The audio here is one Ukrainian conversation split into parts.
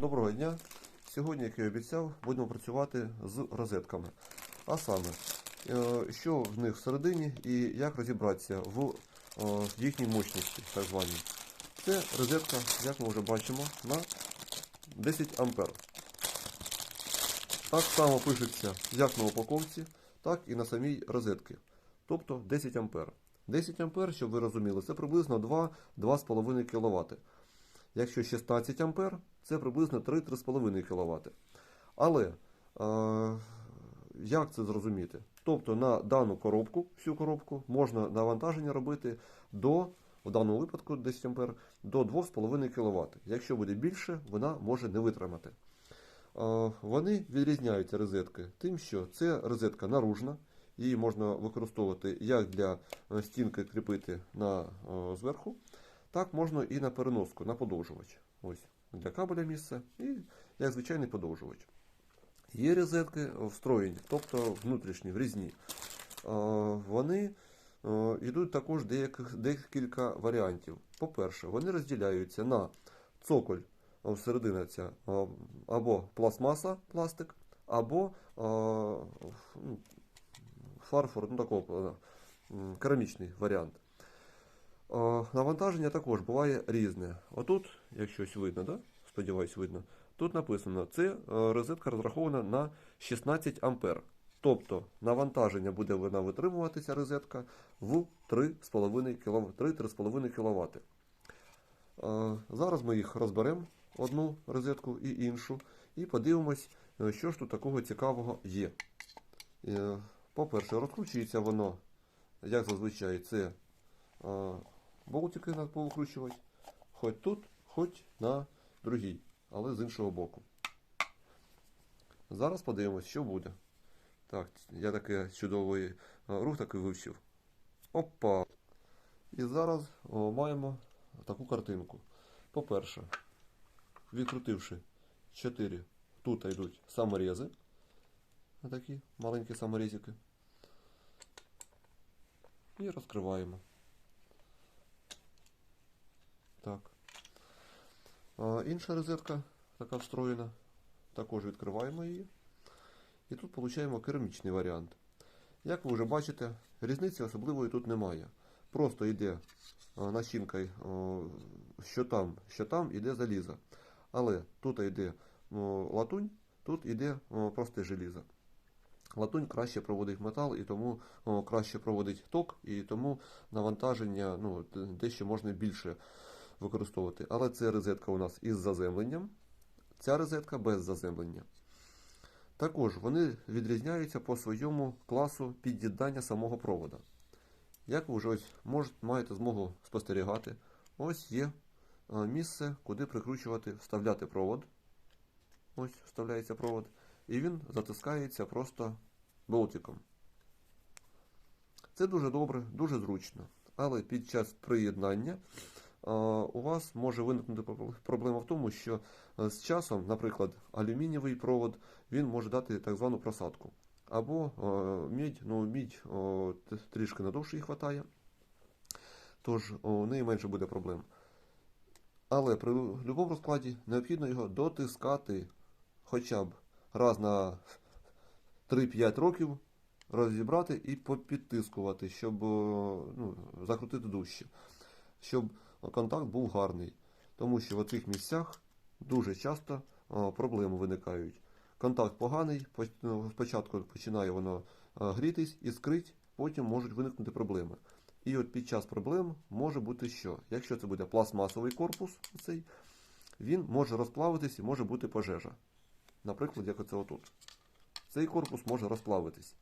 Доброго дня! Сьогодні, як я обіцяв, будемо працювати з розетками. А саме, е, що в них всередині і як розібратися в е, їхній мощності, так званій. Це розетка, як ми вже бачимо, на 10 ампер. Так само пишеться як на упаковці, так і на самій розетці. Тобто 10 ампер. 10 ампер, щоб ви розуміли, це приблизно 2-2,5 кВт. Якщо 16 ампер, це приблизно 3-3,5 кВт. Але е, як це зрозуміти? Тобто на дану коробку, всю коробку, можна навантаження робити до, в даному випадку 10 ампер, до 2,5 кВт. Якщо буде більше, вона може не витримати. Е, Вони відрізняються розетки тим, що це розетка наружна, її можна використовувати як для стінки кріпити на, е, зверху, так можна і на переноску, на подовжувач. Ось для кабеля місце і як звичайний подовжувач. Є розетки встроєні, тобто внутрішні, врізні. Вони йдуть також деяких, декілька варіантів. По-перше, вони розділяються на цоколь всередина ця або пластмаса, пластик, або ну, фарфор, ну такого керамічний варіант. Е, Навантаження також буває різне. Отут, якщо щось видно, да? сподіваюсь, видно. Тут написано, це е, розетка розрахована на 16 ампер. Тобто навантаження буде вона витримуватися розетка в 3,5 кВт. 3-3,5 кВт. Е, Зараз ми їх розберемо, одну розетку і іншу, і подивимось, що ж тут такого цікавого є. По-перше, розкручується воно, як зазвичай, це болтики на повикручувати, хоч тут, хоч на другій, але з іншого боку. Зараз подивимось, що буде. Так, я такий чудовий е, рух такий вивчив. Опа! І зараз о, маємо таку картинку. По-перше, відкрутивши 4, тут йдуть саморези. Такі маленькі саморезики. І розкриваємо. Так. Інша розетка, така встроєна. Також відкриваємо її. І тут отримуємо керамічний варіант. Як ви вже бачите, різниці особливої тут немає. Просто йде начинка, що там, що там йде залізо. Але тут йде латунь, тут йде просте желізо. Латунь краще проводить метал і тому краще проводить ток, і тому навантаження ну, дещо можна більше використовувати. Але це розетка у нас із заземленням, ця розетка без заземлення. Також вони відрізняються по своєму класу під'єднання самого провода. Як ви вже ось можете, маєте змогу спостерігати, ось є е, місце, куди прикручувати, вставляти провод. Ось вставляється провод. І він затискається просто болтиком. Це дуже добре, дуже зручно. Але під час приєднання у вас може виникнути проблема в тому, що е, з часом, наприклад, алюмінієвий провод, він може дати так звану просадку. Або е, мідь, ну мідь о, трішки надовше їй хватає, тож у неї менше буде проблем. Але при будь-якому розкладі необхідно його дотискати хоча б раз на 3-5 років розібрати і попідтискувати, щоб ну, закрутити дужче, щоб контакт був гарний. Тому що в цих місцях дуже часто проблеми виникають. Контакт поганий, ну, спочатку починає воно грітись, іскрить, потім можуть виникнути проблеми. І от під час проблем може бути що? Якщо це буде пластмасовий корпус, цей, він може розплавитись і може бути пожежа. Наприклад, як оце отут. Цей корпус може розплавитись.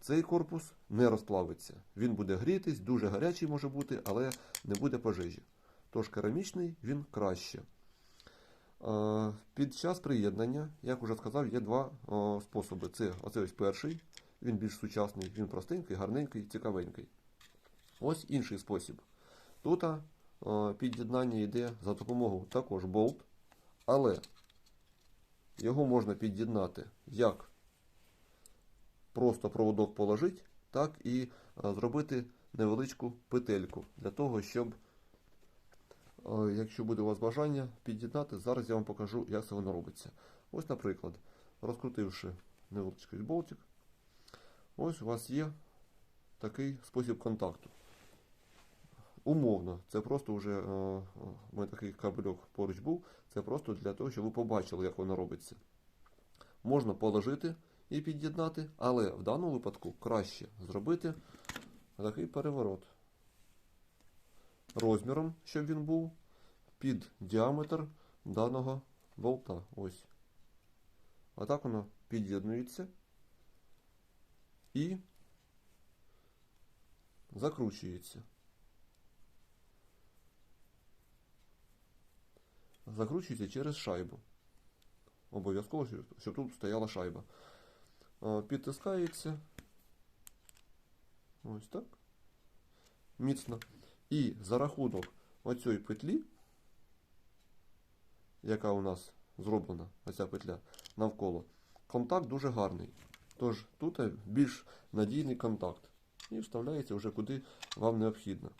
Цей корпус не розплавиться. Він буде грітись, дуже гарячий може бути, але не буде пожежі. Тож керамічний він краще. Під час приєднання, як вже сказав, є два способи. Це оце ось перший, він більш сучасний, він простенький, гарненький, цікавенький. Ось інший спосіб. Тут під'єднання йде за допомогою також болт, але його можна під'єднати як просто проводок положити, так і зробити невеличку петельку для того, щоб Е, Якщо буде у вас бажання під'єднати, зараз я вам покажу, як це воно робиться. Ось, наприклад, розкрутивши невеличкий болтик, ось у вас є такий спосіб контакту. Умовно, це просто вже е, е, у мене такий кабельок поруч був. Це просто для того, щоб ви побачили, як воно робиться. Можна положити і під'єднати, але в даному випадку краще зробити такий переворот розміром, щоб він був під діаметр даного болта. Ось. А так воно під'єднується і закручується. Закручується через шайбу. Обов'язково, щоб- тут стояла шайба. Підтискається. Ось так. Міцно. І за рахунок оцієї петлі, яка у нас зроблена, оця петля навколо, контакт дуже гарний. Тож тут більш надійний контакт. І вставляється вже куди вам необхідно.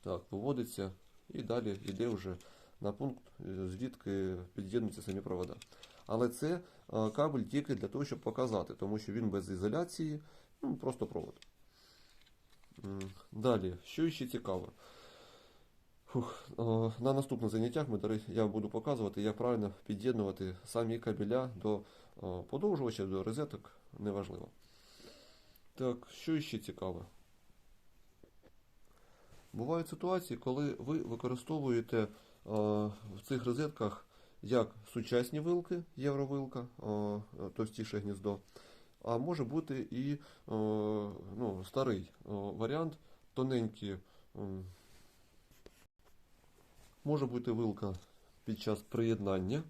Так, виводиться і далі йде вже на пункт, е, звідки під'єднуються самі провода. Але це е, кабель тільки для того, щоб показати, тому що він без ізоляції, ну, просто провод. Далі, що ще цікаво. Фух, е, на наступних заняттях ми, я буду показувати, як правильно під'єднувати самі кабеля до е, подовжувача, до розеток, неважливо. Так, що ще цікаве? Бувають ситуації, коли ви використовуєте е, в цих розетках як сучасні вилки, євровилка, товстіше гніздо, а може бути і ну, старий варіант, тоненькі. Може бути вилка під час приєднання.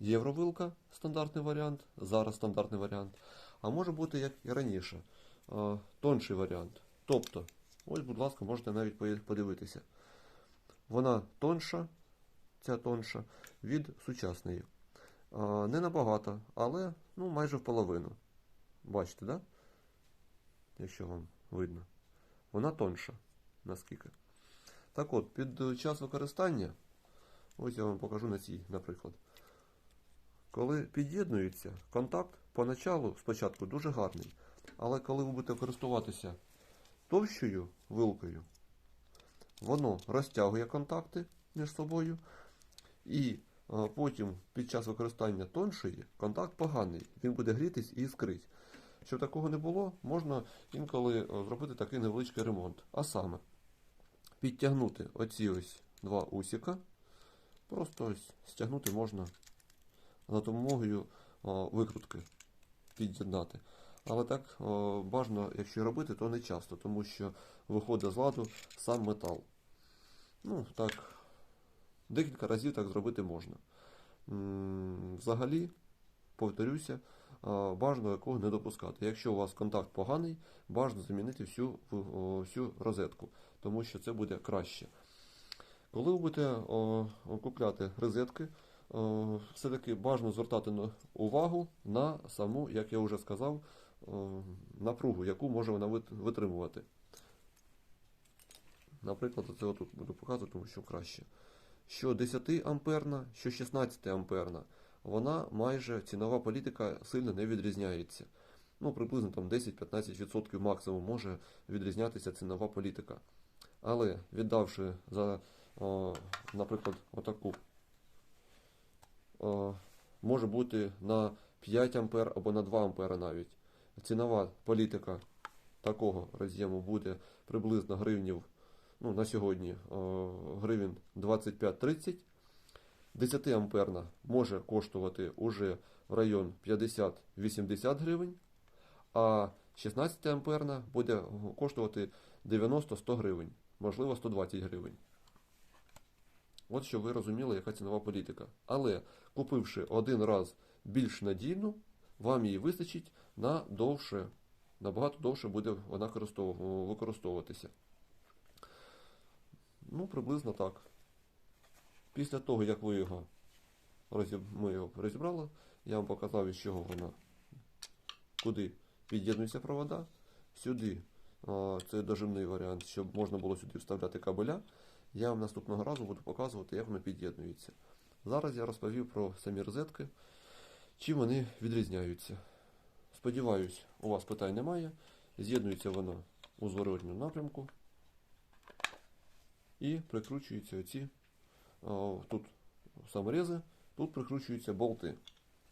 Євровилка стандартний варіант, зараз стандартний варіант. А може бути, як і раніше, тонший варіант. Тобто, ось, будь ласка, можете навіть подивитися. Вона тонша, ця тонша, від сучасної. Не набагато, але ну, майже в половину. Бачите, да? Якщо вам видно. Вона тонша. Наскільки. Так от, під час використання, ось я вам покажу на цій, наприклад. Коли під'єднується, контакт поначалу спочатку дуже гарний. Але коли ви будете користуватися товщою вилкою, воно розтягує контакти між собою, і е, потім під час використання тоншої контакт поганий, він буде грітись і іскрить. Щоб такого не було, можна інколи е, зробити такий невеличкий ремонт. А саме підтягнути оці ось два усіка, просто ось стягнути можна за допомогою викрутки під'єднати. Але так бажано, якщо робити, то не часто, тому що виходить з ладу сам метал. Ну, так, декілька разів так зробити можна. Взагалі, повторюся, бажано якого не допускати. Якщо у вас контакт поганий, бажано замінити всю, всю розетку, тому що це буде краще. Коли ви будете купляти розетки, все-таки бажано звертати увагу на саму, як я вже сказав, напругу, яку може вона витримувати. Наприклад, це отут буду показувати, тому що краще. Що 10 амперна, що 16 амперна, вона майже цінова політика сильно не відрізняється. Ну, приблизно там 10-15% максимум може відрізнятися цінова політика. Але віддавши за, о, наприклад, отаку, о, може бути на 5 ампер або на 2 ампера навіть. Цінова політика такого роз'єму буде приблизно гривнів, ну, на сьогодні о, гривень 25-30. 10 амперна може коштувати уже в район 50-80 гривень, а 16 амперна буде коштувати 90-100 гривень, можливо 120 гривень. От щоб ви розуміли, яка цінова політика. Але купивши один раз більш надійну, вам її вистачить на довше, набагато довше буде вона використовуватися. Ну, приблизно так. Після того, як ви його ми його розібрали, я вам показав, із чого вона, куди під'єднуються провода. Сюди це дожимний варіант, щоб можна було сюди вставляти кабеля. Я вам наступного разу буду показувати, як воно під'єднується. Зараз я розповів про самі розетки, чим вони відрізняються. Сподіваюсь, у вас питань немає. З'єднується воно у зворотньому напрямку. І прикручуються оці тут саморези, тут прикручуються болти.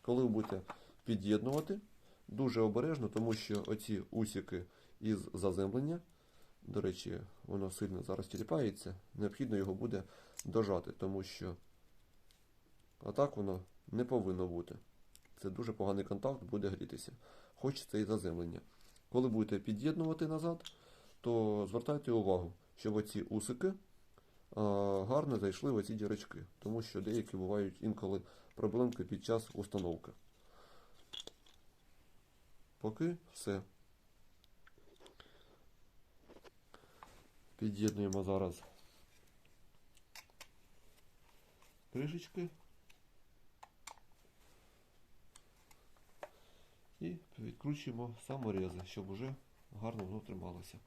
Коли ви будете під'єднувати, дуже обережно, тому що оці усіки із заземлення, до речі, воно сильно зараз тіліпається, необхідно його буде дожати, тому що отак воно не повинно бути. Це дуже поганий контакт, буде грітися. Хоч це і заземлення. Коли будете під'єднувати назад, то звертайте увагу, щоб оці усики гарно зайшли в оці дірочки, тому що деякі бувають інколи проблемки під час установки. Поки все. Під'єднуємо зараз кришечки. І відкручуємо саморези, щоб уже гарно воно трималося.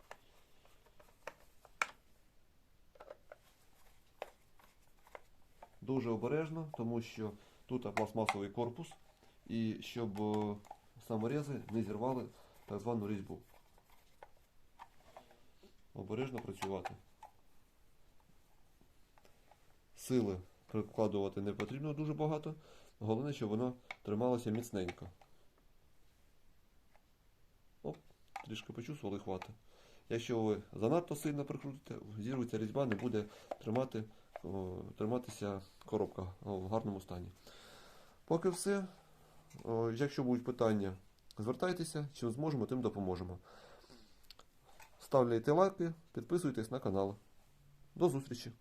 Дуже обережно, тому що тут пластмасовий корпус, і щоб е, саморези не зірвали так звану різьбу. Обережно працювати. Сили прикладувати не потрібно дуже багато. Головне, щоб воно трималося міцненько. Оп, трішки почувствували хвати. Якщо ви занадто сильно прикрутите, зірветься різьба, не буде тримати, триматися коробка о, в гарному стані. Поки все. О, якщо будуть питання, звертайтеся, чим зможемо, тим допоможемо. Ставляйте лайки, підписуйтесь на канал. До зустрічі!